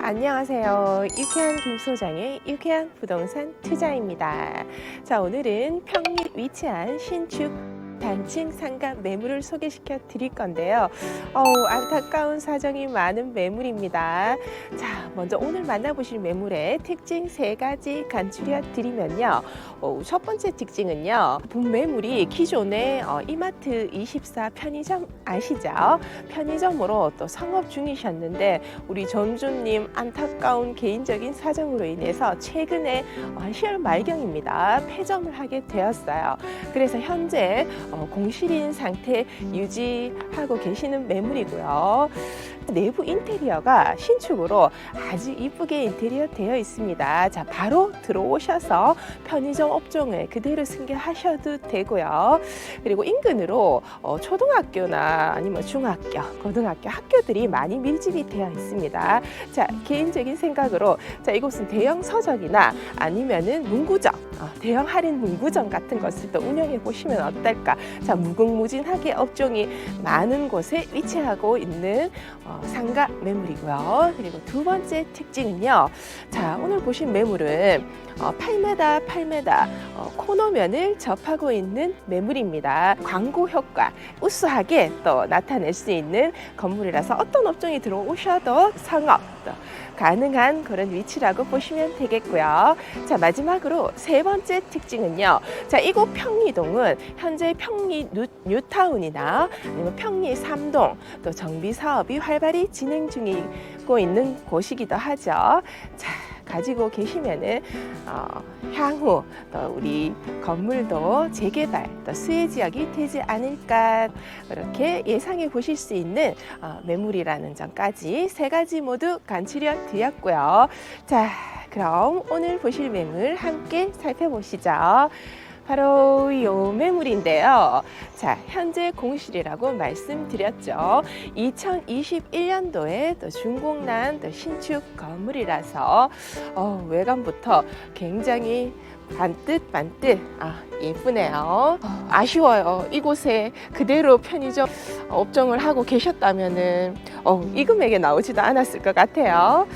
안녕하세요. 유쾌한 김 소장의 유쾌한 부동산 투자입니다. 자, 오늘은 평리 위치한 신축 단층 상가 매물을 소개시켜 드릴 건데요. 어우, 안타까운 사정이 많은 매물입니다. 자, 먼저 오늘 만나보실 매물의 특징 세 가지 간추려 드리면요. 어, 첫 번째 특징은요. 본 매물이 기존의 어, 이마트 24 편의점 아시죠? 편의점으로 또 상업 중이셨는데 우리 전주님 안타까운 개인적인 사정으로 인해서 최근에 어, 한 10월 말경입니다. 폐점을 하게 되었어요. 그래서 현재 어, 공실인 상태 유지하고 계시는 매물이고요. 내부 인테리어가 신축으로 아주 이쁘게 인테리어 되어 있습니다. 자, 바로 들어오셔서 편의점 업종을 그대로 승계하셔도 되고요. 그리고 인근으로 어, 초등학교나 아니면 중학교, 고등학교 학교들이 많이 밀집이 되어 있습니다. 자, 개인적인 생각으로 자, 이곳은 대형 서적이나 아니면은 문구점, 어, 대형 할인 문구점 같은 것을 또 운영해 보시면 어떨까? 자, 무궁무진하게 업종이 많은 곳에 위치하고 있는 어, 상가 매물이고요. 그리고 두 번째 특징은요. 자, 오늘 보신 매물은 어, 8m, 8m 어, 코너면을 접하고 있는 매물입니다. 광고 효과 우수하게 또 나타낼 수 있는 건물이라서 어떤 업종이 들어오셔도 상업 또 가능한 그런 위치라고 보시면 되겠고요. 자, 마지막으로 세 번째 특징은요. 자, 이곳 평리동은 현재 평리 뉴, 뉴타운이나 아니면 평리 삼동 또 정비 사업이 활발히 진행 중이고 있는 곳이기도 하죠. 자, 가지고 계시면은 어, 향후 또 우리 건물도 재개발 또 수혜 지역이 되지 않을까 그렇게 예상해 보실 수 있는 어, 매물이라는 점까지 세 가지 모두 간추려 드렸고요. 자, 그럼 오늘 보실 매물 함께 살펴보시죠. 바로 요 매물인데요. 자, 현재 공실이라고 말씀드렸죠. 2021년도에 또 준공난 또 신축 건물이라서 어, 외관부터 굉장히 반듯 반듯 아 예쁘네요. 어, 아쉬워요. 이곳에 그대로 편의점 업종을 하고 계셨다면은 어, 이 금액에 나오지도 않았을 것 같아요.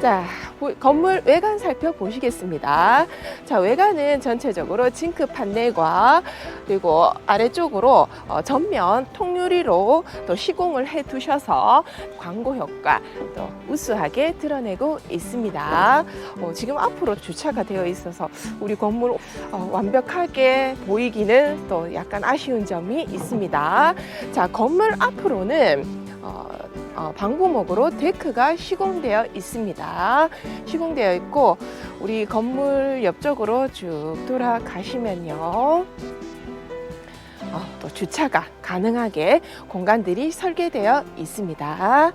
자, 보- 건물 외관 살펴보시겠습니다. 자, 외관은 전체적으로 징크 판넬과 그리고 아래쪽으로 어, 전면 통유리로 또 시공을 해 두셔서 광고 효과 또 우수하게 드러내고 있습니다. 어, 지금 앞으로 주차가 되어 있어서 우리 건물 어, 완벽하게 보이기는 또 약간 아쉬운 점이 있습니다. 자, 건물 앞으로는 어, 어, 방부목으로 데크가 시공되어 있습니다. 시공되어 있고 우리 건물 옆쪽으로 쭉 돌아가시면요. 어, 또 주차가 가능하게 공간들이 설계되어 있습니다.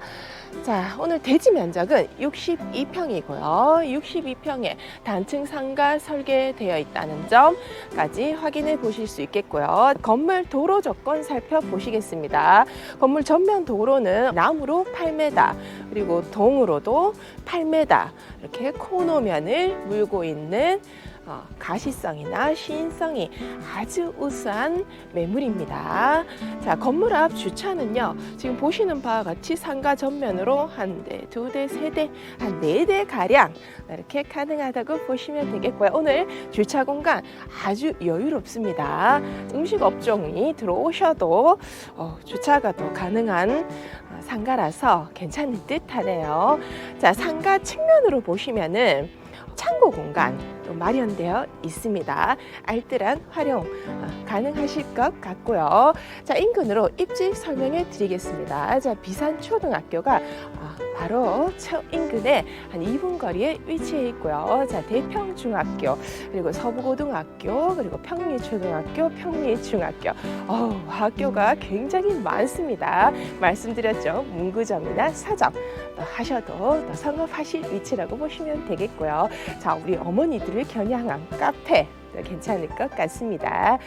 자, 오늘 대지 면적은 62평이고요. 62평에 단층 상가 설계되어 있다는 점까지 확인해 보실 수 있겠고요. 건물 도로 조건 살펴보시겠습니다. 건물 전면 도로는 나무로 8m, 그리고 동으로도 8m 이렇게 코너면을 물고 있는 어, 가시성이나 시인성이 아주 우수한 매물입니다. 자, 건물 앞 주차는요, 지금 보시는 바와 같이 상가 전면으로 한 대, 두 대, 세 대, 한 네 대 가량 이렇게 가능하다고 보시면 되겠고요. 오늘 주차 공간 아주 여유롭습니다. 음식 업종이 들어오셔도 어, 주차가 더 가능한 어, 상가라서 괜찮은 듯 하네요. 자, 상가 측면으로 보시면은 창고 공간 또 마련되어 있습니다. 알뜰한 활용 어, 가능하실 것 같고요. 자, 인근으로 입지 설명해 드리겠습니다. 자, 비산 초등학교가 아, 바로 초 인근에 한 2분 거리에 위치해 있고요. 자, 대평 중학교, 그리고 서부고등학교, 그리고 평리초등학교, 평리중학교. 어우, 학교가 굉장히 많습니다. 말씀드렸죠. 문구점이나 사점 또 하셔도 또 상업하실 위치라고 보시면 되겠고요. 자, 우리 어머니들 을 겨냥한 카페. 더 괜찮을 것 같습니다.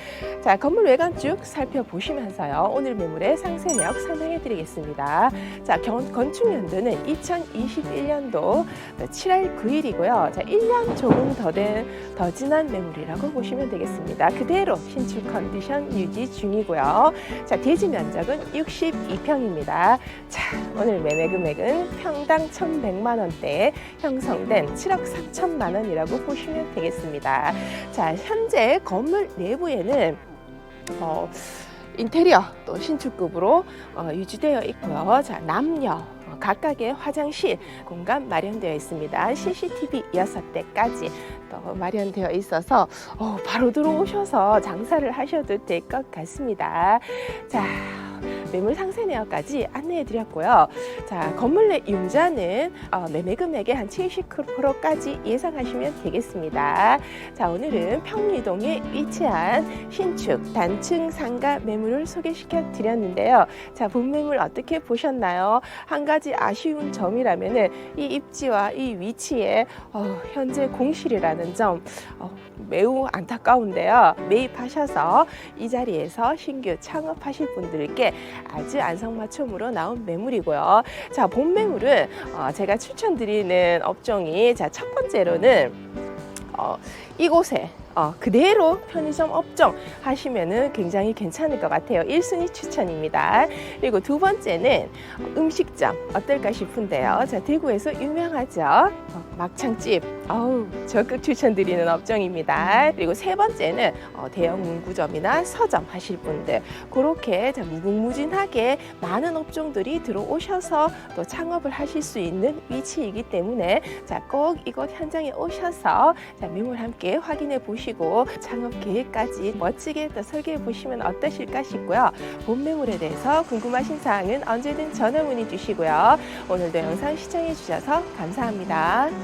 자, 건물 외관 쭉 살펴보시면서요. 오늘 매물의 상세력 설명해 드리겠습니다. 자, 건, 건축 연도는 2021년도 7월 9일이고요. 자, 1년 조금 더 된, 더 지난 매물이라고 보시면 되겠습니다. 그대로 신축 컨디션 유지 중이고요. 자, 대지 면적은 62평입니다. 자, 오늘 매매 금액은 평당 1,100만 원대에 형성된 7억 3천만 원이라고 보시면 되겠습니다. 자, 현재 건물 내부에는 어, 인테리어 또 신축급으로 어, 유지되어 있고요. 자, 남녀 어, 각각의 화장실 공간 마련되어 있습니다. CCTV 6대까지 또 마련되어 있어서 어, 바로 들어오셔서 장사를 하셔도 될 것 같습니다. 자, 매물 상세 내역까지 안내해 드렸고요. 자, 건물 내 융자는 어, 매매 금액의 한 70%까지 예상하시면 되겠습니다. 자, 오늘은 평리동에 위치한 신축 단층 상가 매물을 소개시켜 드렸는데요. 자, 본 매물 어떻게 보셨나요? 한가 지 아쉬운 점이라면은 이 입지와 이 위치에 어, 현재 공실이라는 점 어, 매우 안타까운데요. 매입하셔서 이 자리에서 신규 창업하실 분들께 아주 안성맞춤으로 나온 매물이고요. 자, 본 매물은 어, 제가 추천드리는 업종이 자, 첫 번째로는 어, 이곳에 어, 그대로 편의점 업종 하시면은 굉장히 괜찮을 것 같아요. 1순위 추천입니다. 그리고 두 번째는 음식점 어떨까 싶은데요. 자, 대구에서 유명하죠. 어, 막창집. 어우, 적극 추천드리는 업종입니다. 그리고 세 번째는 어, 대형 문구점이나 서점 하실 분들. 그렇게 자, 무궁무진하게 많은 업종들이 들어오셔서 또 창업을 하실 수 있는 위치이기 때문에 자, 꼭 이곳 현장에 오셔서 자, 매물 함께 확인해 보시고 창업 계획까지 멋지게 또 설계해 보시면 어떠실까 싶고요. 본 매물에 대해서 궁금하신 사항은 언제든 전화 문의 주시고요. 오늘도 영상 시청해 주셔서 감사합니다.